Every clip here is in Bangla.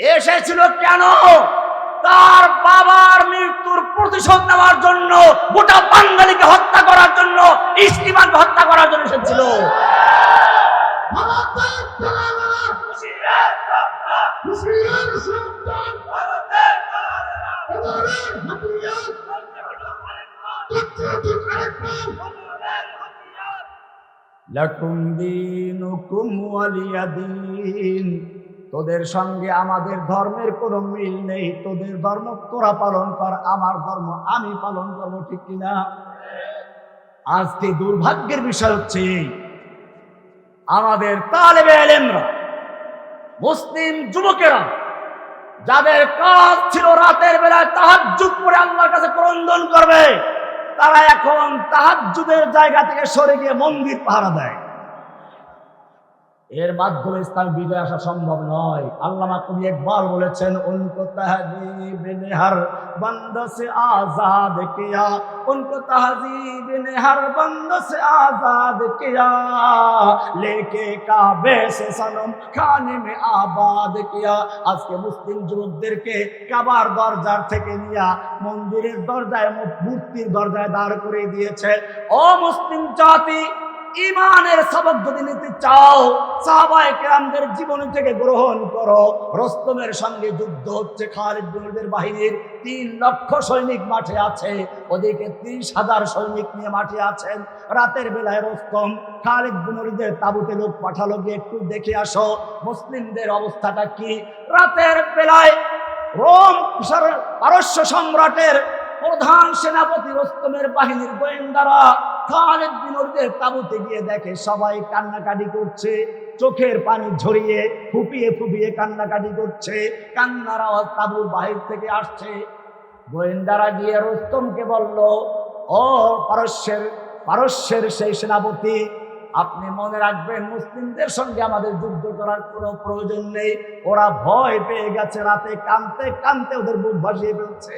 এসেছিল কেন? তার বাবার মৃত্যুর প্রতিশোধ নেওয়ার জন্য গোটা বাঙালিকে হত্যা করার জন্য ইস্তিমাকে হত্যা করার জন্য এসেছিল। ভারতের ছেলেমেয়েরা মুসলিমের সন্তান তোদের সঙ্গে আমাদের ধর্মের কোনো মিল নেই। তোদের ধর্ম তোরা পালন কর, আমার ধর্ম আমি পালন করব, ঠিক কিনা? আজকে দুর্ভাগ্যের বিষয় হচ্ছে আমাদের তালেবে এলেমরা, মুসলিম যুবকেরা, যাদের কাজ ছিল রাতের বেলায় তাহাজ্জুদ করে আল্লাহর কাছে ক্রন্দন করবে, তারা এখন তাহাজ্জুদের জায়গা থেকে সরে গিয়ে মন্দির পাহারা দেয়। এর মাধ্যমে ইসলাম বিজয় আসা সম্ভব নয়। আল্লামা কবি একবার বলেছেন, উনকো তাহজিব নেহার বন্ধ সে আজাদ কিয়া, উনকো তাহজিব নেহার বন্ধ সে আজাদ কিয়া, লেকে কাবে সে সনম খানে মে আবাদ কিয়া। আজকে মুসলিম যুবকদেরকে কাবার দরজার থেকে নিয়া মন্দিরের দরজায় মূর্তির দরজায় দাঁড় করে দিয়েছে। ও মুসলিম জাতি ইমানের সবক যদি নিতে চাও, সাহাবায়ে জীবনী থেকে গ্রহণ করো। রস্তমের সঙ্গে যুদ্ধ হচ্ছে খালিদ বিনদের বাহিনীর। তিন লক্ষ সৈনিক মাঠে আছে, ওদিকে ত্রিশ হাজার সৈনিক নিয়ে মাঠে আছেন। রাতের বেলায় রস্তম খালিদ বিনদের তাবুতে লোক পাঠালো, গিয়ে একটু দেখে আসো, মুসলিমদের অবস্থাটা কি? রাতের বেলায় রোম, পারস্য সম্রাটের প্রধান সেনাপতি রস্তমের বাহিনীর গোয়েন্দারা খালেদ বিনরদের তাবুতে গিয়ে দেখে সবাই কান্নাকাটি করছে। চোখের পানি ঝরিয়ে ফুপিয়ে ফুপিয়ে কান্নাকাটি করছে। কান্নার আওয়াজ তাবুর বাহির থেকে আসছে। গোয়েন্দারা গিয়ে রস্তমকে বলল, ও পারস্যের পারস্যের সেই সেনাপতি, আপনি মনে রাখবেন মুসলিমদের সঙ্গে আমাদের যুদ্ধ করার কোনো প্রয়োজন নেই। ওরা ভয় পেয়ে গেছে, রাতে কানতে কানতে ওদের বুক ভাসিয়ে ফেলছে।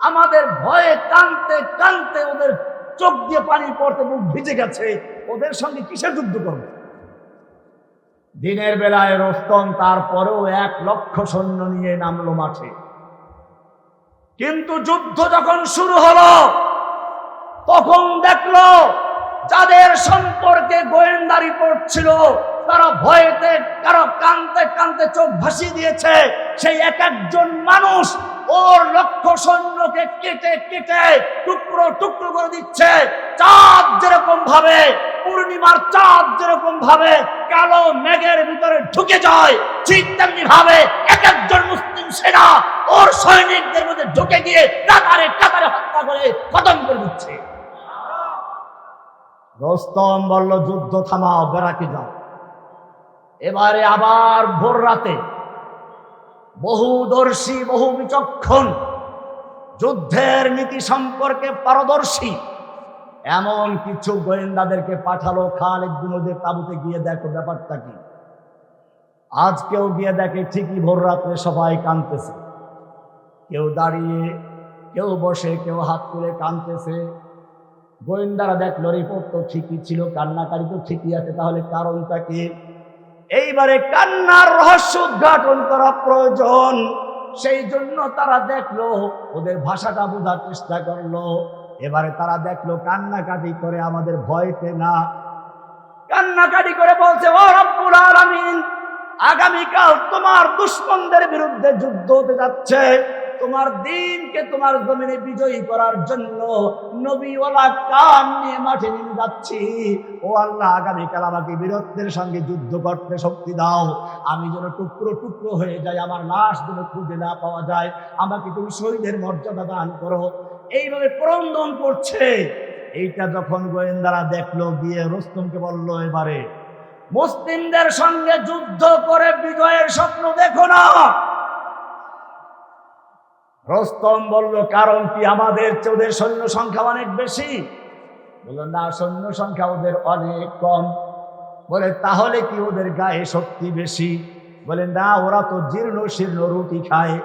আমাদের ভয়ে কানতে কানতে ওদের চোখ দিয়ে পানি পড়তে মুখ ভিজে গেছে। ওদের সঙ্গে কিসের যুদ্ধ করবে? দিনের বেলায় রস্তম তারপরেও এক লক্ষ সৈন্য নিয়ে নামলো মাঠে। কিন্তু যুদ্ধ যখন শুরু হলো, তখন দেখল যাদের সম্পর্কে গোয়েন্দা রিপোর্ট ছিল, তারা ভয়েতে কারও কানতে কানতে চোখ ভাসিয়ে দিয়েছে। সেই এক একজন মানুষ ওর লক্ষ সৈন্যকে কেটে কেটে টুকরো টুকরো করে দিচ্ছে। চাঁদ যেরকম ভাবে, পূর্ণিমার চাঁদ যেরকম ভাবে, কালো মেঘের ভিতরে ঢুকে যায়, ঠিক তেমনি ভাবে এক একজন মুসলিম সেনা ওর সৈনিকদের মধ্যে ঢুকে গিয়ে কাতারে কাতারে হত্যা করে খতম করে দিচ্ছে। রস্তম বলল, যুদ্ধ থামাও বেড়াকে যাও। এবারে আবার ভোর রাতে বহুদর্শী বহু বিচক্ষণ যুদ্ধের নীতি সম্পর্কে পারদর্শী। এমন কিছু গোয়েন্দাদেরকে পাঠালো খালেদ বিনোদের তাবুতে গিয়ে দেখো ব্যাপারটা কি। আজকেও গিয়ে দেখে ঠিকই ভোর রাত্রে সবাই কাঁদতেছে। কেউ দাঁড়িয়ে, কেউ বসে, কেউ হাত তুলে কাঁদতেছে। গোয়েন্দারা দেখল রিপোর্ট তো ঠিকই ছিল, কান্নাকারি তো ঠিকই আছে, তাহলে কারণটা কি? এইবারে কান্নার রহস্য উদ্ঘাটন করা প্রয়োজন। সেই জন্য তারা দেখল, ওদের ভাষাটা বোঝার চেষ্টা করল। এবারে তারা দেখল, কান্নাকাটি করে আমাদের ভয়তে না। কান্নাকাটি করে বলছে, ও রব্বুল আলামিন, আগামীকাল তোমার দুশ্মনদের বিরুদ্ধে যুদ্ধ হতে যাচ্ছে। তোমার দিনকে তোমার জমিনে বিজয়ী করার জন্য নবীওয়ালা কান নিয়ে মাঠে নেমে যাচ্ছি। ও আল্লাহ, আগামীকাল আমাকে বীরত্বের সঙ্গে যুদ্ধ করতে শক্তি দাও। আমি যেন টুকরো টুকরো হয়ে যাই, আমার লাশ যেন খুঁজে না পাওয়া যায়। আমাকে তুমি শহীদের মর্যাদা দান করো। এইভাবে ক্রন্দন করছে। এইটা যখন গোয়েন্দারা দেখল, গিয়ে রুস্তমকে বলল, এবারে মুসলিমদের সঙ্গে যুদ্ধ করে বিজয়ের স্বপ্ন দেখো না। রস্তম বলল, কারণ কি আমাদের ওদের সৈন্য সংখ্যা অনেক বেশি? বলল, না, সৈন্য সংখ্যা ওদের অনেক কম। বলে, তাহলে কি ওদের গায়ে শক্তি বেশি? বলে, না, ওরা তো জীর্ণ শীর্ণ রুটি খায়।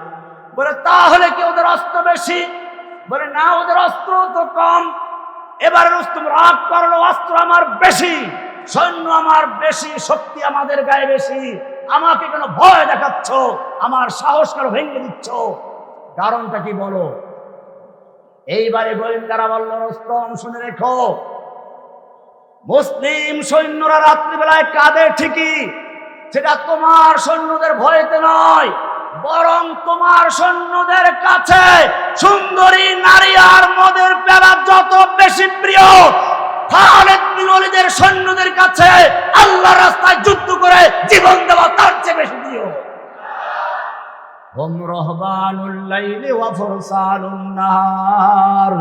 বলে, তাহলে কি ওদের অস্ত্র বেশি? বলে, না, ওদের অস্ত্র তো কম। এবার রুস্তম রাগ করল, অস্ত্র আমার বেশি, সৈন্য আমার বেশি, শক্তি আমাদের গায়ে বেশি। আমাকে কেন ভয় দেখাচ্ছ? আমার সাহস কেন ভেঙে দিচ্ছ? কারণটা কি বলো? এইবারে গোয়েন্দারা বলল, রস্তম, শুনে রেখো। মুসলিম সৈন্যরা রাত্রিবেলায় কাঁদে ঠিকই, সেটা তোমার সৈন্যদের ভয়তে নয়, বরং তোমার সৈন্যদের কাছে সুন্দরী নারী আর মদের পেলা যত বেশি প্রিয় সৈন্যদের কাছে আল্লাহ রাস্তায় যুদ্ধ করে জীবন দেওয়া তার চেয়ে বেশি প্রিয়। হুম রহবানুল লাইলি ওয়া ফুরসানুন নাহার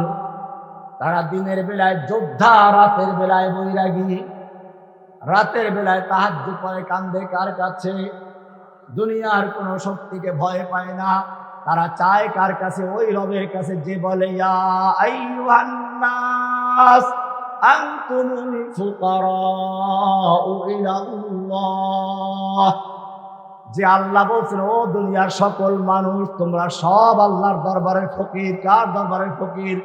তারা দিনের বেলায় যোদ্ধা, রাতের বেলায় বৈরাগী। রাতের বেলায় তাহাজ্জু পরে কান্দে, কার কাছে? দুনিয়ার কোনো শক্তিকে ভয় পায় না। তারা চায়, কার কাছে? ওই রবের কাছে। যে বলে আনতুমুল যে আল্লাহ বলছেন, ও দুনিয়ার সকল মানুষ, তোমরা সব আল্লাহর দরবারের ফকির। কার দরবারের ফকির?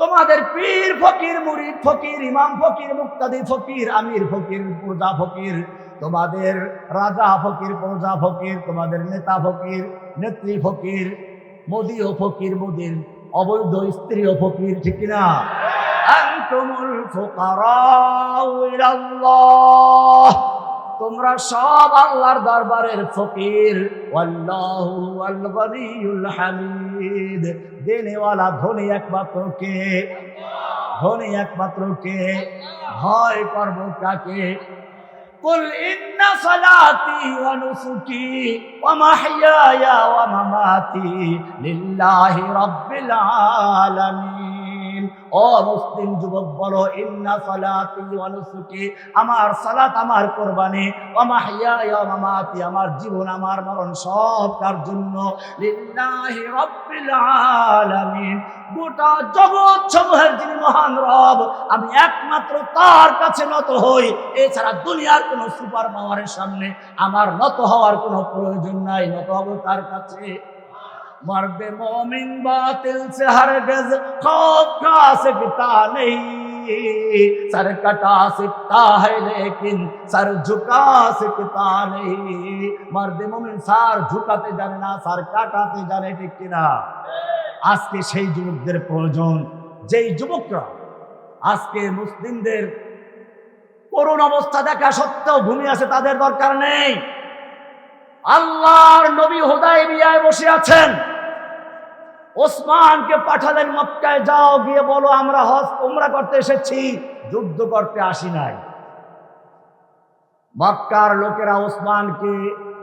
তোমাদের পীর ফকির, মুরিদ ফকির, ইমাম ফকির, মুক্তাদি ফকির, আমির ফকির, প্রজা ফকির। তোমাদের রাজা ফকির, প্রজা ফকির। তোমাদের নেতা ফকির, নেত্রী ফকির, মোদিও ফকির, মোদির অবৈধ স্ত্রী ও ফকির, ঠিক না ফুকারাউ ইলাল্লাহ। তোমরা সব আল্লাহর দরবারের ফকির আল্লাহু আল গনিউল হামিদ দেনেওয়ালা ধনী একমাত্র কে ধনী একমাত্র কে ভয় করব কাকে قل إن صلاتي ونسكي ومحياي ومماتي لله رب العالمين ও মুসলিম যুবক, বলো, ইন্না সালাতি আমার সালাত আমার কোরবানি, ওয়া মাহইয়ায়া ওয়া মামাতি, আমার জীবন, আমার মরণ সব তার জন্য। লিল্লাহি রাব্বিল আলামিন। গোটা জগৎ সমূহের যিনি মহান রব, আমি একমাত্র তার কাছে নত হই। এছাড়া দুনিয়ার কোনো সুপার পাওয়ারের সামনে আমার নত হওয়ার কোনো প্রয়োজন নাই, নত হব তার কাছে। مرد مومن باطل سے ہرگز خوف کا سکتا نہیں سر کٹا سکتا ہے لیکن سر جھکا سکتا نہیں مرد মমিন سر ঝুকাতে জানে না, সার কাটাতে জানে ঠিক কিনা। আজকে সেই যুবকদের প্রয়োজন, যেই যুবকরা আজকে মুসলিমদের করুণ অবস্থা দেখা সত্ত্বেও ভূমি আছে, তাদের দরকার নেই। আল্লাহর নবী হোদায় বসে আছেন। ওসমানকে পাঠালেন মক্কায়, যাও গিয়ে বলো, আমরা হজ, উমরা করতে এসেছি, যুদ্ধ করতে আসি নাই। মক্কার লোকেরা ওসমানকে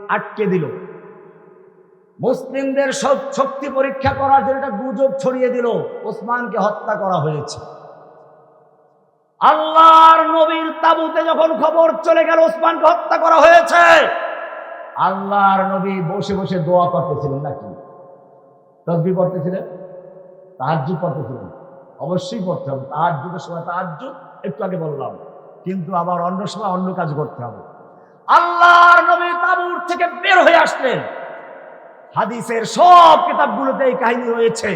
আটকে দিল। মুসলিমদের সব শক্তি পরীক্ষা করার জন্য একটা গুজব ছড়িয়ে দিল, ওসমানকে হত্যা করা হয়েছে। আল্লাহর নবীর তাবুতে যখন খবর চলে গেল, ওসমানকে হত্যা করা হয়েছে, আল্লাহর নবী বসে বসে দোয়া করতেছিলেন নাকি? তসবি পড়তেছিলেন তাহাজ্জু পড়তেছিলেন। অবশ্যই পড়তে হবে। তাহাজ্জুদের সময় তাহাজ্জুদ, একটু আগে বললাম। কিন্তু আবার অন্য সময় অন্য কাজ করতে হবে। আল্লাহর নবী তাবুর থেকে বের হয়ে আসলেন। হাদিসের সব কিতাবগুলোতে এই কাহিনী রয়েছে।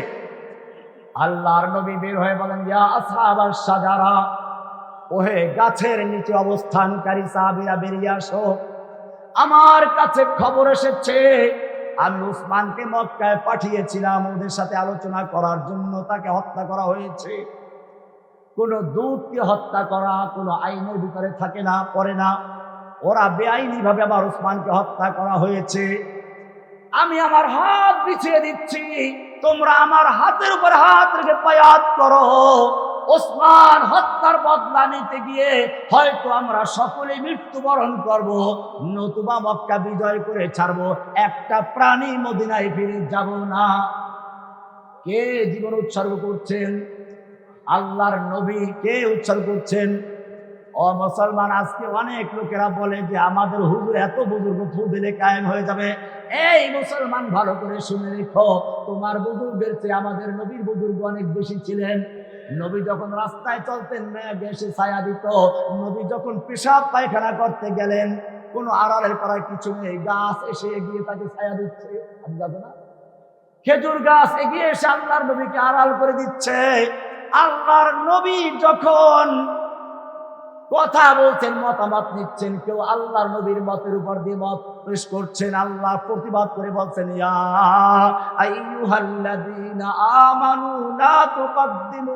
আল্লাহর নবী বের হয়ে বলেন, ইয়া আসহাবাস সাজারা, ওহে গাছের নিচে অবস্থানকারী সাহাবীরা, বেরিয়ে আসো। আমার কাছে খবর এসেছে আমি উসমানকে মক্কায় পাঠিয়েছিলাম ওদের সাথে আলোচনা করার জন্য, তাকে হত্যা করা হয়েছে। কোনো দূতকে হত্যা করা, কোনো আইনের ভিতরে থাকে না, পড়ে না। ওরা বেআইনি ভাবে আমার উসমানকে হত্যা করা হয়েছে। আমি আমার হাত বিছিয়ে দিচ্ছি। তোমরা আমার হাতের উপর হাত রেখে পায়াত করো। ওসমান হত্যার বদলা নিতে গিয়ে হয়তো আমরা সকলে মৃত্যুবরণ করব, নতুবা মক্কা বিজয় করে ছাড়বো, একটা প্রাণী মদিনায় ফিরে যাব না। কে জীবন উৎসর্গ করছেন? আল্লাহর নবী কে উৎসর্গ করছেন? ও মুসলমান, আজকে অনেক লোকেরা বলে যে আমাদের হুজুর এত বুজুর্গ, ফু দিলে কায়েম হয়ে যাবে। এই মুসলমান, ভালো করে শুনে রেখো, তোমার বুজুর্গের চেয়ে আমাদের নবীর বুজুর্গ অনেক বেশি ছিলেন। নবী যখন রাস্তায় চলতেন, মেঘ এসে ছায়া দিত। নবী যখন পেশাব পায়খানা করতে গেলেন, কোনো আড়ালের পাড়ায় কিছু নেই। গাছ এসে এগিয়ে তাকে ছায়া দিচ্ছে। আমি যাব না। খেজুর গাছ এগিয়ে এসে আল্লাহর নবীকে আড়াল করে দিচ্ছে। আল্লাহর নবী যখন কথা বলছেন, মতামত নিচ্ছেন, কেউ আল্লাহর নবীর মতের উপর দিয়ে মত পেশ করছেন, আল্লাহ প্রতিবাদ করে বলছেন, ইয়া আমানু লা তুকদ্দিমু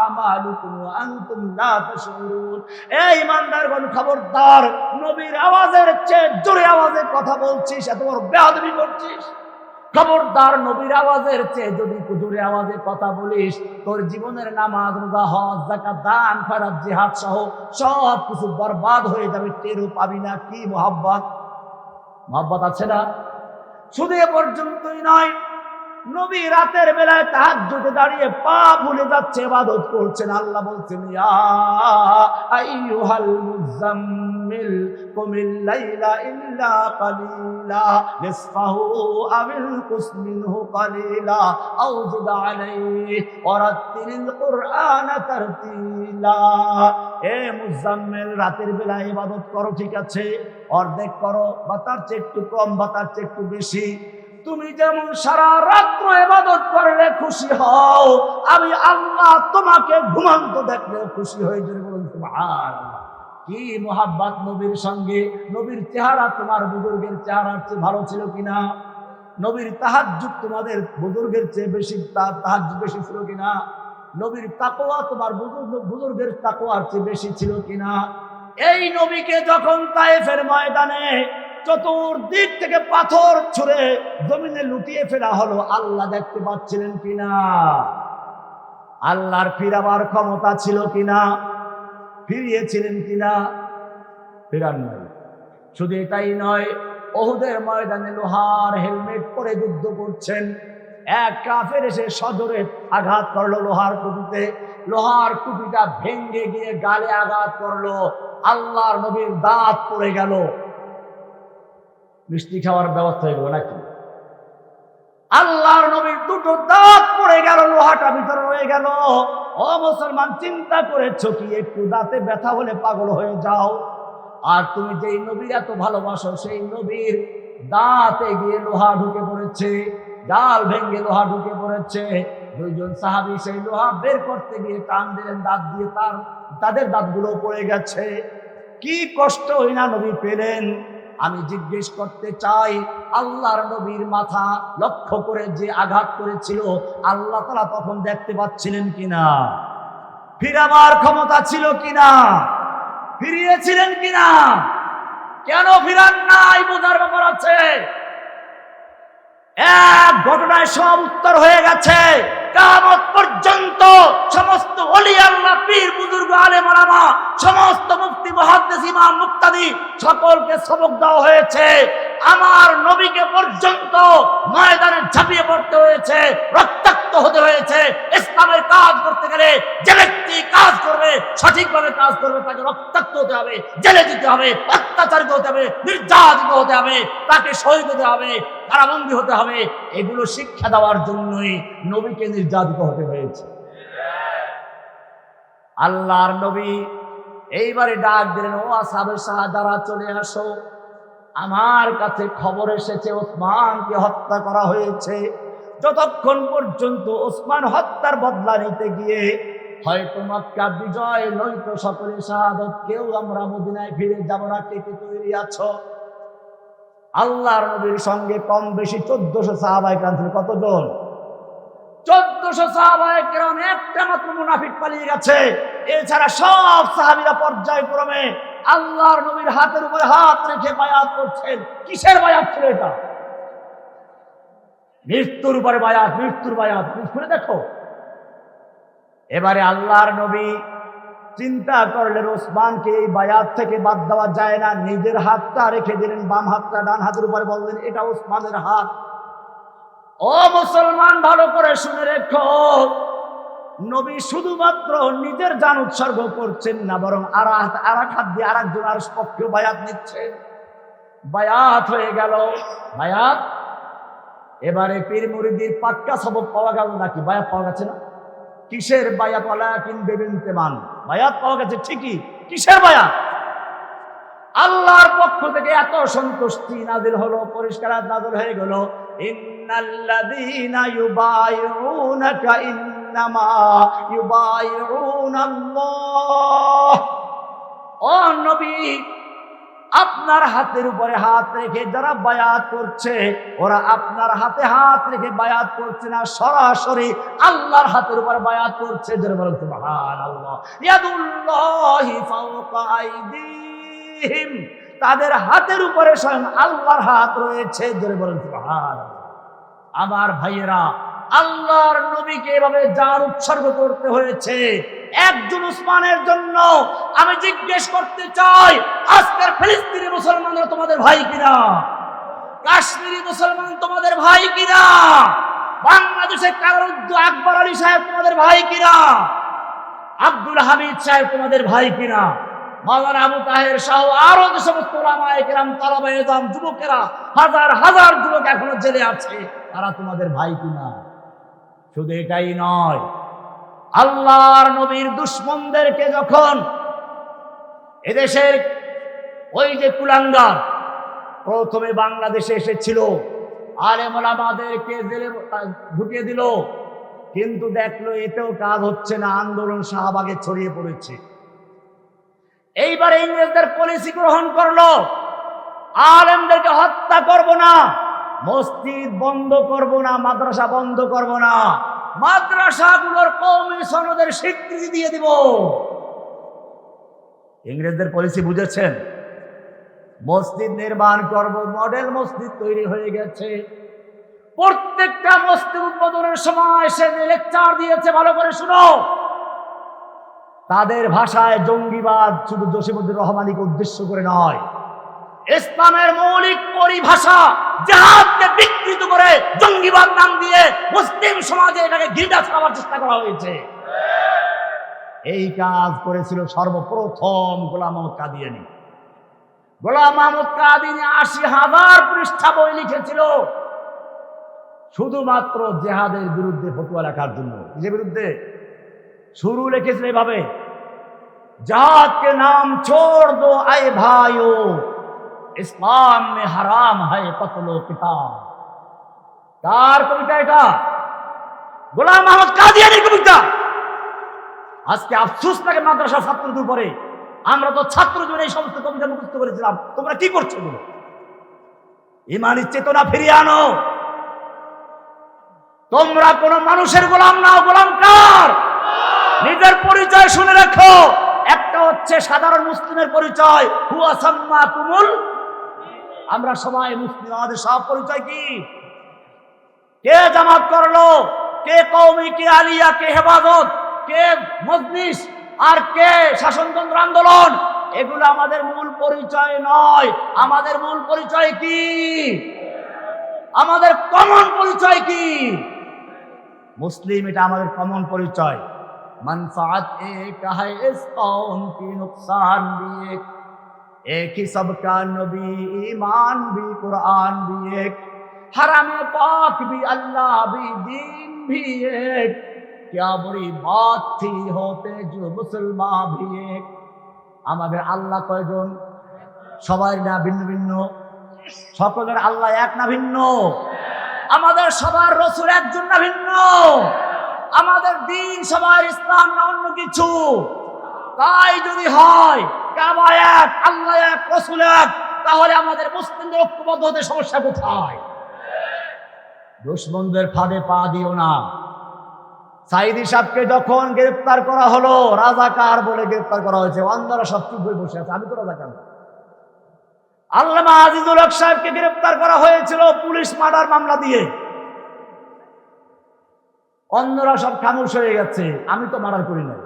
আমালুকুম ওয়া আনতুম লা এই ইমানদারগণ, খবরদার, নবীর আওয়াজের চেয়ে জোরে আওয়াজে কথা বলছিস, এত বড় বেয়াদবি করছিস। খবরদার, নবীর আওয়াজের চেয়ে যদি আওয়াজে কথা বলিস, তোর জীবনের নামাজ, রোজা, হজ জাকাত দান জিহাদ সহ সব কিছু বরবাদ হয়ে যাবে, টেরও পাবি না। কি মোহাব্বত? মোহাব্বত আছে না? শুধু এ পর্যন্তই নয় নবী রাতের বেলায় তাহাজ্জুদে দাঁড়িয়ে পা ভুলে যাচ্ছে, ইবাদত করছেন। আল্লাহ বলছেন ইল্লা কালিলা এ রাতের বেলায় ইবাদত করো, ঠিক আছে? অর্ধেক করো, বা তার চেয়ে একটু কম, বা তার চেয়ে একটু বেশি। তুমি যেমন সারা রাত্র এবাদত করলে খুশি হও, আমি আল্লাহ তোমাকে ঘুমান্ত দেখলে খুশি হয়ে যাবে বলুন তোমার কি মোহাব্বত নবীর সঙ্গে? নবীর চেহারা তোমার বুজুর্গের চেহারার চেয়ে ভালো ছিল কিনা? নবীর তাহাজ্জুদ তোমাদের বুজুর্গের চেয়ে বেশি তাহাজ্জুদ বেশি ছিল কিনা? নবীর তাকোয়া তোমার বুজুর্গ, বুজুর্গের তাকোয়ার চেয়ে বেশি ছিল কিনা? এই নবীকে যখন তায়েফের ময়দানে চতুর্দিক থেকে পাথর ছুঁড়ে জমিনে লুটিয়ে ফেলা হলো। আল্লাহ দেখতে পাচ্ছিলেন কিনা? আল্লাহর ফিরাবার ক্ষমতা ছিল কিনা? ফিরিয়েছিলেন কিনা? ফেরার নাই। শুধু এটাই নয়, ওহুদের ময়দানে লোহার হেলমেট পরে যুদ্ধ করছেন। এক কাফের এসে সজোরে আঘাত করল লোহার টুপিতে। লোহার টুপিটা ভেঙ্গে গিয়ে গালে আঘাত করল। আল্লাহর নবীর দাঁত পড়ে গেল। মিষ্টি খাওয়ার ব্যবস্থা হয়ে গেল নাকি? আল্লাহর নবীর দুটো দাঁত পড়ে গেল, লোহাটা ভিতরে রয়ে গেল। ও মুসলমান, চিন্তা করেছ কি? একটু দাঁতে ব্যথা হলে পাগল হয়ে যাও। আর তুমি যেই নবীর এত ভালোবাসো, সেই নবীর দাঁতে গিয়ে লোহা ঢুকে পড়েছে ডাল ভেঙ্গে লোহা ঢুকে পড়েছে। দুইজন সাহাবি সেই লোহা বের করতে গিয়ে টান দিলেন, দাঁত দিয়ে তার, তাদের দাঁতগুলো পড়ে গেছে। কি কষ্ট হই না নবী পেলেন। আমি জিজ্ঞেস করতে চাই, আল্লাহর নবীর মাথা লক্ষ্য করে যে আঘাত করেছিল, আল্লাহ তালা তখন দেখতে পাচ্ছিলেন কিনা? ফিরাবার ক্ষমতা ছিল কিনা? ফিরিয়েছিলেন কিনা? কেন ফিরান নাই বোঝার ব্যাপার আছে। এক ঘটনায় সব উত্তর হয়ে গেছে। কামত পর্যন্ত সমস্ত অলি পীর, বুজুর্গ, আলেম আলামা সমস্ত মুফতি, মুহাদ্দিস, ইমাম, মুক্তাদি সকলকে সবক দেওয়া হয়েছে। আমার নবীকে পর্যন্ত ময়দানে ঝাঁপিয়ে পড়তে হয়েছে, রক্তাক্ত হতে হয়েছে। ইসলামের কাজ করতে গেলে যে ব্যক্তি কাজ করবে, সঠিকভাবে কাজ করবে, তাকে রক্তাক্ত হতে হবে, জেলে দিতে হবে অত্যাচারিত হতে হবে, নির্যাতিত হতে হবে, তাকে শহীদ হতে হবে, কারাবন্দী হতে হবে, এগুলো শিক্ষা দেওয়ার জন্যই নবীকে নির্যাতিত হতে হয়েছে। আল্লাহর নবী এইবারে ডাক দিলেন, ও আসাবের সাহাযারা চলে আসো। আমার কাছে খবর এসেছে, ওসমানকে হত্যা করা হয়েছে। যতক্ষণ পর্যন্ত ওসমান হত্যার বদলা নিতে গিয়ে হয়তো মক্কা বিজয়? নয়তো সকলে শাহাদত। কেউ আমরা মদিনায় ফিরে যাব না, কে কে তৈরি আছো? আল্লাহর নবীর সঙ্গে কম বেশি চোদ্দশো সাহাবাই কান্ছিল কতজন? চোদ্দশো সাহাবায় কেরম একটা মাত্র মুনাফিক পালিয়ে গেছে। এছাড়া সব সাহাবিরা পর্যায়ক্রমে আল্লাহর নবীর হাতের উপরে হাত রেখে বায়াত করছেন। কিসের বায়াত ছিল এটা? মৃত্যুর উপরে বায়াত, মৃত্যুর বায়াত। খুলে দেখো। এবারে আল্লাহর নবী চিন্তা করলেন, ওসমানকে এই বায়াত থেকে বাদ দেওয়া যায় না। নিজের হাতটা রেখে দিলেন, বাম হাতটা ডান হাতের উপরে বললেন, এটা ওসমানের হাত। ও মুসলমান, ভালো করে শুনে রেখো, নবী শুধুমাত্র নিজের যান উৎসর্গ করছেন না, বরং আর আর এক হাত দিয়ে আর একজন আর পক্ষে বায়াত নিচ্ছেন। বায়াত হয়ে গেল। বায়াত? এবারে পীর মুরিদির পাক্কা সবক পাওয়া গেল নাকি? বায়াত পাওয়া গেছে না? কিসের বায়াত? ওলা কিনবে বিনতে মান। বায়াত পাওয়া গেছে ঠিকই। কিসের বায়াত? আল্লাহর পক্ষ থেকে এত সন্তুষ্টি নাজিল হলো, পরিষ্কার নাজিল হয়ে গেল। ইন্নাল্লাযীনা ইউবাইউনাকা ইন্নামা ইউবাইউনাল্লাহ। ও নবী আপনার হাতের উপরে হাত রেখে যারা বায়াত করছে, ওরা আপনার হাতে হাত রেখে বায়াত করছে না, সরাসরি আল্লাহর হাতের উপর বায়াত করছে তাদের হাতের উপরে স্বয়ং আল্লাহর হাত রয়েছে আমার ভাইয়েরা আল্লাহর নবীকে এভাবে যার উৎসর্গ করতে হয়েছে, একজন উসমানের জন্য আমি জিজ্ঞেস করতে চাই, আজকের ফিলিস্তিনি মুসলমানরা তোমাদের ভাই কিনা? কাশ্মীরি মুসলমান তোমাদের ভাই কিনা? বাংলাদেশে কারারুদ্ধ আকবর আলী সাহেব তোমাদের ভাই কিনা? আব্দুল হামিদ সাহেব তোমাদের ভাই কিনা? মাওলানা আবু তাহের শাহ, আরও যে সমস্ত ওলামায়ে কেরাম তালাবায়াম যুবকেরা, হাজার হাজার যুবক এখনও জেলে আছে, তারা তোমাদের ভাই কিনা? শুধু এটাই নয়, আল্লাহর নবীর দুশ্মনদেরকে যখন এদেশের ওই যে কুলাঙ্গার প্রথমে বাংলাদেশে এসেছিল আলেমুল আমাদেরকে জেলে ঢুকিয়ে দিল, কিন্তু দেখল এতেও কাজ হচ্ছে না, আন্দোলন শাহবাগে ছড়িয়ে পড়েছে। এইবারে ইংরেজদের পলিসি গ্রহণ করল, আলেমদেরকে হত্যা করব না মসজিদ বন্ধ করব না, মাদ্রাসা বন্ধ করব না। মাদ্রাসাগুলোর কৌমি সনদের স্বীকৃতি দিয়ে দিব। ইংরেজদের পলিসি বুঝেছেন? মসজিদ নির্মাণ করব মডেল মসজিদ তৈরি হয়ে গেছে। প্রত্যেকটা মসজিদ উদ্বোধনের সময় সে লেকচার দিয়েছে, ভালো করে শুনো। তাদের ভাষায় জঙ্গিবাদ শুধু জসিমুদ্দিন রহমানিকে উদ্দেশ্য করে নয়। ইসলামের মৌলিক পরিভাষা জাহাজকে বিকৃত করে জঙ্গিবাদ নাম দিয়ে মুসলিম সমাজে এটাকে গিরিটা ছাড়াবার চেষ্টা করা হয়েছে। এই কাজ করেছিল সর্বপ্রথম গোলাম কাদিয়ানি। গোলাম মাহমুদ কাদিনী আশি হাজার পৃষ্ঠা বই লিখেছিল। শুধুমাত্র জেহাদের বিরুদ্ধে ফটুয়া লেখার জন্য। যে বিরুদ্ধে? শুরু লিখেছিল এভাবে জাহাদকে নাম ছোড় দো আয় ভাইও ইসলাম মে হারাম হয় কতলো কিতাব কার কবিতা এটা? গোলাম মোহাম্মদ কাদিয়ানির কবিতা। আজকে আফসোস লাগে মাদ্রাসা ছাত্রদের উপরে। আমরা তো ছাত্র জীবনে এই সমস্ত কবিতা মুখস্থ করেছিলাম। তোমরা কি করছ ইমানের চেতনা ফিরিয়ে আনো। তোমরা কোন মানুষের গোলাম নাও গোলাম কার? নিজের পরিচয় শুনে রাখো। একটা হচ্ছে সাধারণ মুসলিমের পরিচয়। হুয়া সাম্মা কুমুল আমরা সবাই মুসলিম, আমাদের সব পরিচয় কি? কে জামাত করল? কে কৌমি কে আলিয়া, কে হেফাজত, কে মজলিস, আর কে শাসনতন্ত্র আন্দোলন? এগুলো আমাদের মূল পরিচয় নয়। আমাদের মূল পরিচয় কি? আমাদের কমন পরিচয় কি? মুসলিম, এটা আমাদের কমন পরিচয়। মানফাত এ কাহে কি নুকসান দিয়ে एक एक ही सबका नबी ईमान भी कुरान भी एक हरम पाक भी अल्लाह भी दीन भी एक क्या बुरी बात थी होते जो मुसलमान भी एक আমাদের আল্লাহ কয়জন সবাই না ভিন্ন ভিন্ন সকলের আল্লাহ এক না ভিন্ন আমাদের সবার রসুল একজন না ভিন্ন আমাদের দিন সবার ইসলাম না অন্য কিছু তাই যদি হয় কাবা এক আল্লাহ এক, তাহলে আমাদের মুসলিমদের ঐক্যবদ্ধ হতে সমস্যা কোথায়? দুশ্মনদের ফাঁদে পা দিও না। সাইদি সাহেবকে যখন গ্রেফতার করা হলো, রাজাকার বলে গ্রেফতার করা হয়েছে। অন্ধরা সব চুপ হয়ে বসে আছে। আমি তো রাজাকার আল্লামা আজিজুল হক সাহেবকে গ্রেফতার করা হয়েছিল পুলিশ মার্ডার মামলা দিয়ে। অন্যরা সব খামোশ হয়ে গেছে। আমি তো মার্ডার করি নাই।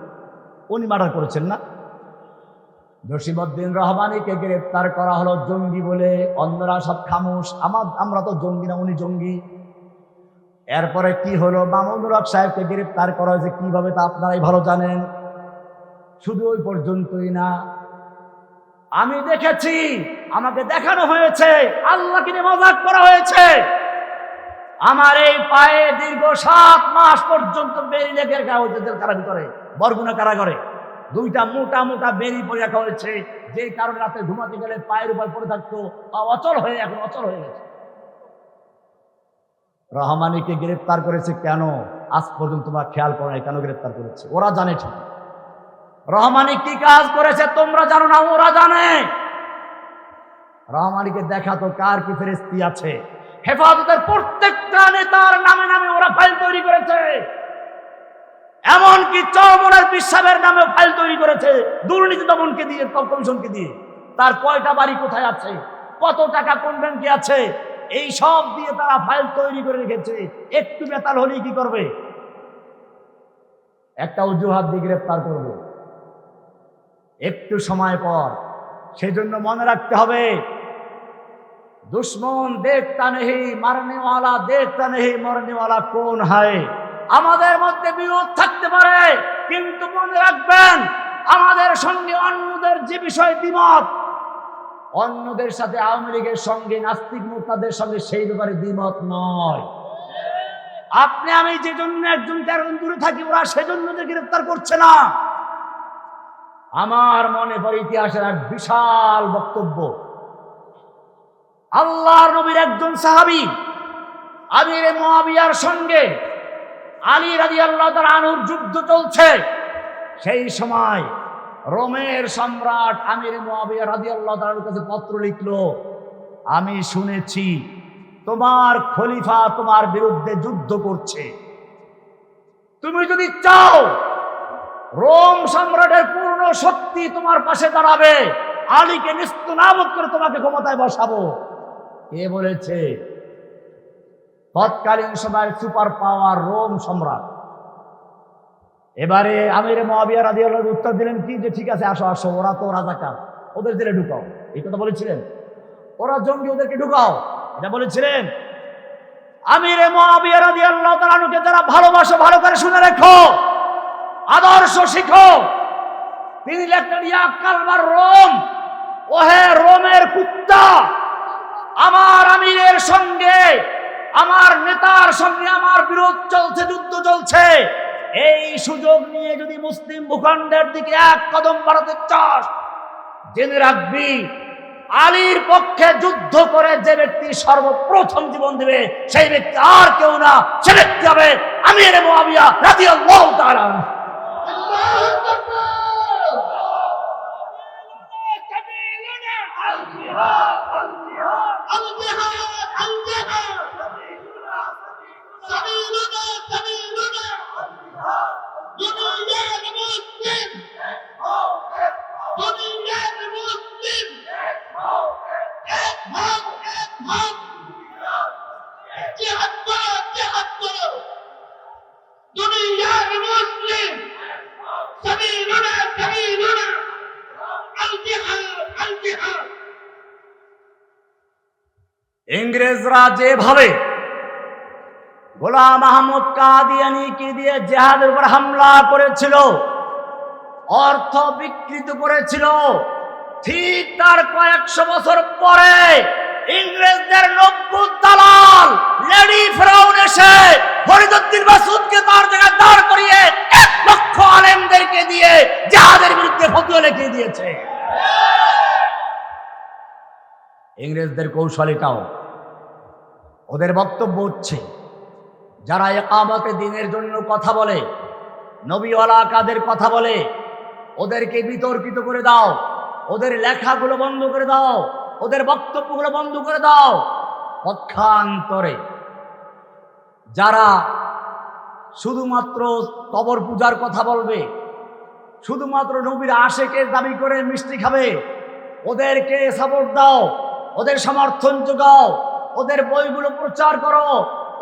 উনি মার্ডার করেছেন না? জসিমউদ্দিন রহমানিকে গ্রেফতার করা হলো জঙ্গি বলে। অন্যরা সব খামোশ। আমার আমরা তো জঙ্গি না, উনি জঙ্গি। এরপরে কি হলো? মামুনুর হক সাহেবকে গ্রেপ্তার করা হয়েছে। কীভাবে তা আপনারাই ভালো জানেন। শুধু ওই পর্যন্তই না। আমি দেখেছি, আমাকে দেখানো হয়েছে, আল্লাহকে নিয়ে মজাক করা হয়েছে। আমার এই পায়ে দীর্ঘ সাত মাস পর্যন্ত বেরি লেগে রাখা হয়েছে জেলখানার ভিতরে বরগুনা কারাগারে। দুইটা মোটা মোটা বেরি পরে রাখা হয়েছে। যে কারণে রাতে ঘুমাতে গেলে পায়ের উপর পড়ে থাকতো অচল হয়ে, এখন অচল হয়ে গেছে। রহমানিকে গ্রেফতার করেছে কেন? আজ পর্যন্ত তোমরা খেয়াল করো না কেন গ্রেফতার করেছে? ওরা জানে ঠিক। রহমানি কি কাজ করেছে তোমরা জানো না, ওরা জানে। রহমানিকে দেখা তো কার কি ফেরেস্তি আছে। হেফাজতের প্রত্যেকটা নেতার নামে নামে ওরা ফাইল তৈরি করেছে। এমনকি চরমনের বিশ্বাবের নামে ফাইল তৈরি করেছে, দুর্নীতি দমনকে দিয়ে কমিশনকে দিয়ে। তার কয়টা বাড়ি কোথায় আছে? কত টাকা কোন ব্যাংকে আছে? এই সব দিয়ে তারা ফাইল তৈরি করে রেখেছে। একটু বেতাল হলেই কি করবে? একটা অজুহাত দিয়ে গ্রেপ্তার করবে। একটু সময় পর। সেজন্য মনে রাখতে হবে, দুশ্মন দেখতা নেহি মারনেওয়ালা দেখতা নেহি মরনেওয়ালা কোন হয়? আমাদের মধ্যে বিরোধ থাকতে পারে, কিন্তু মনে রাখবেন, আমাদের সঙ্গে অন্যদের যে বিষয় দ্বিমত, অন্যদের সাথে আওয়ামী লীগের সঙ্গে নাস্তিক মোর্তাদের সঙ্গে সেই ব্যাপারে দ্বিমত নয়। আপনি আমি যে জন্য একজন জন দূরে থাকি, ওরা সেজন্য গ্রেফতার করছে না। আমার মনে পড়ে ইতিহাসের এক বিশাল বক্তব্য। আল্লাহর নবীর একজন সাহাবি, আমির মুয়াবিয়ার সঙ্গে আলী রাজি আল্লাহ আনুর যুদ্ধ চলছে। সেই সময় রোমের সম্রাট আমির মুয়াবিয়া রাজি আল্লাহ কাছে পত্র লিখলো, আমি শুনেছি তোমার খলিফা তোমার বিরুদ্ধে যুদ্ধ করছে। তুমি যদি চাও রোম সম্রাটের পূর্ণ শক্তি তোমার পাশে দাঁড়াবে, আলীকে নিস্ত নামত করে তোমাকে ক্ষমতায় বসাবো। কে বলেছে? তৎকালীন সময়ের সুপার পাওয়ার রোম সম্রাট। এবারে আমির মহাবিয়া রাজি উত্তর দিলেন কি যে, ঠিক আছে, আসো আসো, ওরা তো রাজাকার, ওদের জেলে ঢুকাও। এই কথা বলেছিলেন। ওরা জঙ্গি ওদেরকে ঢুকাও, এটা বলেছিলেন। আমির মহাবিয়া রাজি আল্লাহ তালানুকে যারা ভালোবাসো, ভালো করে শুনে রেখো, আদর্শ শিখো। তিনি লেখলেন, ইয়া কালবার রোম, ওহে রোমের কুত্তা, আমার আমিরের সঙ্গে আমার নেতার সঙ্গে আমার বিরোধ চলছে, যুদ্ধ চলছে। এই সুযোগ নিয়ে যদি মুসলিম ভূখণ্ডের দিকে এক কদম বাড়াতে চাস, জেনে রাখবি, আলীর পক্ষে যুদ্ধ করে যে ব্যক্তি সর্বপ্রথম জীবন দেবে, সেই ব্যক্তি আর কেউ না, সে ব্যক্তি হবে আমির মুয়াবিয়া রাদিয়াল্লাহু তাআলা ইংরেজরা যেভাবে গোলাম আহমদ কাদিয়ানিকে দিয়ে জেহাদের উপর হামলা করেছিল, অর্থ বিকৃত করেছিল, ঠিক তার কয়েকশো বছর পরে ইংরেজদের নব্য দালাল, লেডি ফেরাউন এসে ফরিদুদ্দিন মাসুদকে তার জায়গায় দাঁড় করিয়ে এক লক্ষ আলেমদেরকে দিয়ে জাহাদের বিরুদ্ধে ফতুয়া লিখিয়ে দিয়েছে। ইংরেজদের কৌশলীটাও ওদের বক্তব্য হচ্ছে, যারা একামতে দিনের জন্য কথা বলে, নবীওয়ালা কাদের কথা বলে, ওদেরকে বিতর্কিত করে দাও, ওদের লেখাগুলো বন্ধ করে দাও, ওদের বক্তব্যগুলো বন্ধ করে দাও। পক্ষান্তরে যারা শুধুমাত্র কবর পূজার কথা বলবে, শুধুমাত্র নবীর আশেকের দাবি করে মিষ্টি খাবে, ওদেরকে সাপোর্ট দাও, ওদের সমর্থন যোগাও ওদের বইগুলো প্রচার করো।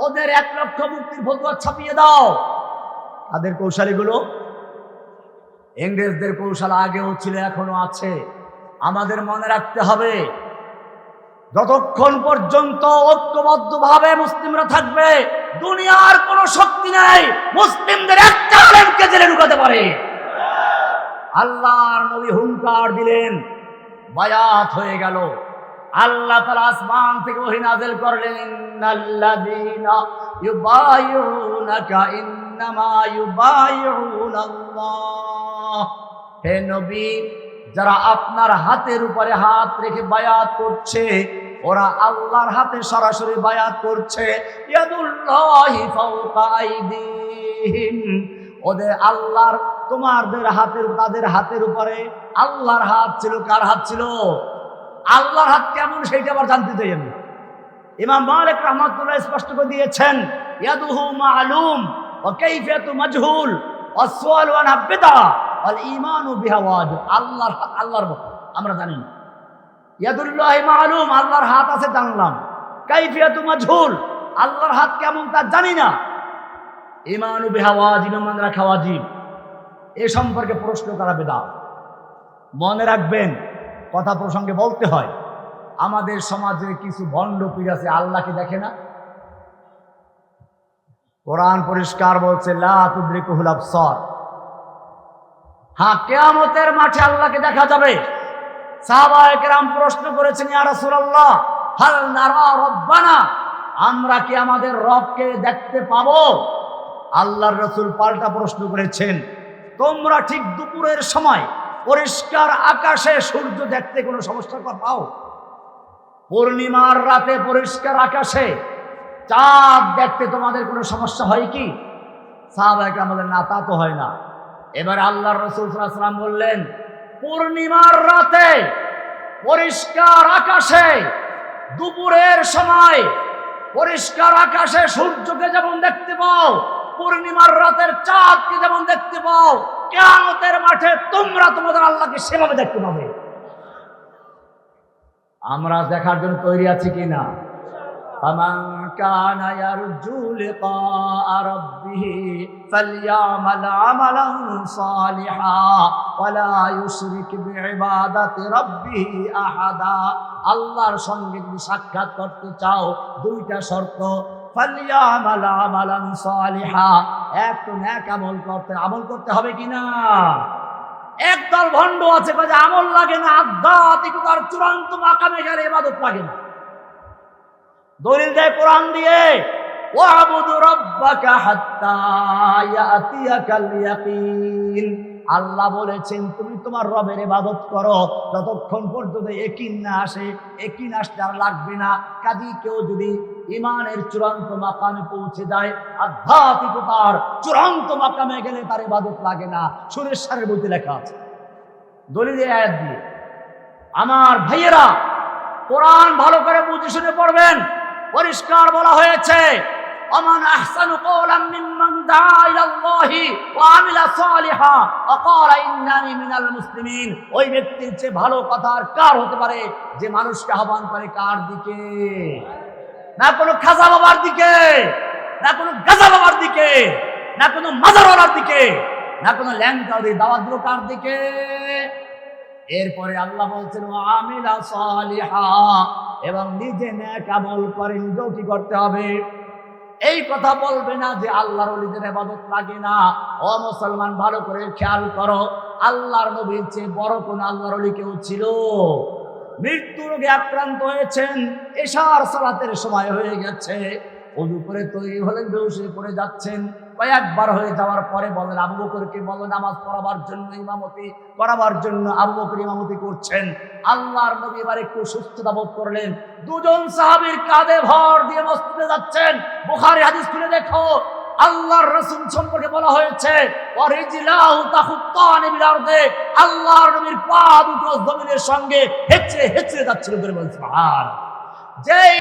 ওদের এক লক্ষ মুক্তির ফতুয়া ছাপিয়ে দাও। তাদের কৌশলীগুলো? ইংরেজদের কৌশল আগেও ছিল এখনও আছে। আমাদের মনে রাখতে হবে, যতক্ষণ পর্যন্ত ঐক্যবদ্ধভাবে মুসলিমরা থাকবে, দুনিয়ার কোনো শক্তি নেই, মুসলিমদের একটা আলেমকে জেলে ঢুকাতে পারে। আল্লাহর নবী হুঙ্কার দিলেন, বায়াত হয়ে গেল। আল্লাহ তাআলা আসমান থেকে ওহী নাযিল করলেন, ইন্নাল্লাযীনা ইউবাইউনাকা ইন্নামা ইউবাইউনাল্লাহ হে নবী, যারা আপনার হাতের উপরে হাত রেখে বায়াত করছে, ওরা আল্লাহর হাতে সরাসরি বায়াত করছে ওদের আল্লাহর, তোমাদের হাতের, তাদের হাতের উপরে আল্লাহর হাত ছিল, কার হাত ছিল? আল্লাহর হাত কেমন সেইটা আবার জানতে চাই আমি। ইমাম মালিক রহমাতুল্লাহ স্পষ্ট করে দিয়েছেন, ইয়াদুহু ও আল্লাহর আমরা জানি না। হাত আছে জানলাম। হাত কেমন তা ইমানু বিহা ওয়াজিব রাখা ওয়াজিব। এ সম্পর্কে প্রশ্ন করা বেদাত। মনে রাখবেন কথা প্রসঙ্গে বলতে হয়, আমাদের সমাজে কিছু ভণ্ড পীর আছে আল্লাহকে দেখে না? কোরআন পরিষ্কার বলছে, লা তুদ্রিকুহুল আবসার। হ্যাঁ কেয়ামতের মাঠে আল্লাহকে দেখা যাবে। সাহাবায়ে কেরাম প্রশ্ন করেছেন, ইয়া রাসূলুল্লাহ, হাল নারা রব্বানা? আমরা কি আমাদের রবকে দেখতে পাবো? আল্লাহর রসুল পাল্টা প্রশ্ন করেছেন, তোমরা ঠিক দুপুরের সময় পরিষ্কার আকাশে সূর্য দেখতে কোনো সমস্যা পাও। পূর্ণিমার রাতে পরিষ্কার আকাশে চাঁদ দেখতে তোমাদের কোনো সমস্যা হয় কি? সাহাবাহিক আমাদের না, তা তো হয় না। এবার আল্লাহ রসুল সাল্লাম বললেন, পূর্ণিমার রাতে পরিষ্কার আকাশে দুপুরের সময় পরিষ্কার আকাশে সূর্যকে যেমন দেখতে পাও, পূর্ণিমার রাতের চাঁদকে যেমন দেখতে পাও কেয়ামতের মাঠে তোমরা তোমাদের আল্লাহকে সেভাবে দেখতে পাবে আমরা দেখার জন্য তৈরি আছি কিনা فمن كان يرجو لقاء ربه فليعمل عملا صالحا ولا يشرك بعبادة ربه أحدا আল্লাহর সঙ্গে যদি সাক্ষাৎ করতে চাও দুইটা শর্ত ফালিয়ামাল আমালান সালিহা এক তো ন্যাক আমল করতে আমল করতে হবে কিনা একদল ভণ্ড আছে কাজে আমল লাগে না আধ্যাত্মিকতার চূড়ান্ত মাকামে গেলে এবাদত লাগে না। দলিল দেয় কোরআন দিয়ে, ওয়াবুদ রাব্বাকা হাত্তা ইয়াতিয়াকাল ইয়াকিন। আল্লাহ বলেছেন, তুমি তোমার রবের ইবাদত করো। যতক্ষণ পর্যন্ত একিন না আসে একিন আসতে আর লাগবে না। কাজী কেউ যদি ইমানের চূড়ান্ত মাকামে পৌঁছে যায় আধ্যাত্মিকতার চূড়ান্ত মাকামে গেলে তার ইবাদত লাগে না। সুরেশ্বরের বইতে লেখা আছে। দলিলে আয়াত দিয়ে, আমার ভাইয়েরা, কোরআন ভালো করে বুঝে শুনে পড়বেন। পরিষ্কার বলা হয়েছে আহসানু কওলাম মিম্মান দাআ ইলাল্লাহি ওয়া আমিলা সালিহা ওয়া ক্বালা ইন্নানি মিনাল মুসলিমিন ওই ব্যক্তির চেয়ে ভালো কথা আর কার হতে পারে যে মানুষকে আহ্বান করে কার দিকে? না কোনো খাজা বাবার দিকে, না কোনো গাজা বাবার দিকে, না কোনো মাজারওয়ালার দিকে, না কোনো ল্যাংটা ওদের দাওয়াত কার দিকে? এরপরে আল্লাহ বলছেন "ওয়া আমিলা সালিহা। এবং নিজে ন্যাক আমল করে নিজেও কি করতে হবে? এই কথা বলবে না যে আল্লাহর অলিদের এবাদত লাগে না। ও মুসলমান, ভালো করে খেয়াল করো, আল্লাহর নবীর চেয়ে বড় কোন আল্লাহর অলি কেউ ছিল? মৃত্যু রোগে আক্রান্ত হয়েছেন, এশার সালাতের সময় হয়ে গেছে। অজু করে তৈরি হলেন বেউসে করে যাচ্ছেন। কয়েকবার হয়ে যাওয়ার পরে বলেন, আবু বকরকে বলো, নামাজ পড়াবার জন্য ইমামতি করাবার জন্য আবু বকর ইমামতি করছেন। আল্লাহর নবী এবার একটু সুস্থতা বোধ করলেন। দুজন সাহাবীর কাঁধে ভর দিয়ে মসজিদে যাচ্ছেন। বুখারী হাদিস খুলে দেখো, আল্লাহর রাসূল সম্পর্কে বলা হয়েছে আল্লাহর নবীর পা দুটো জমিনের সঙ্গে হেঁচড়ে হেঁচড়ে যাচ্ছিল যে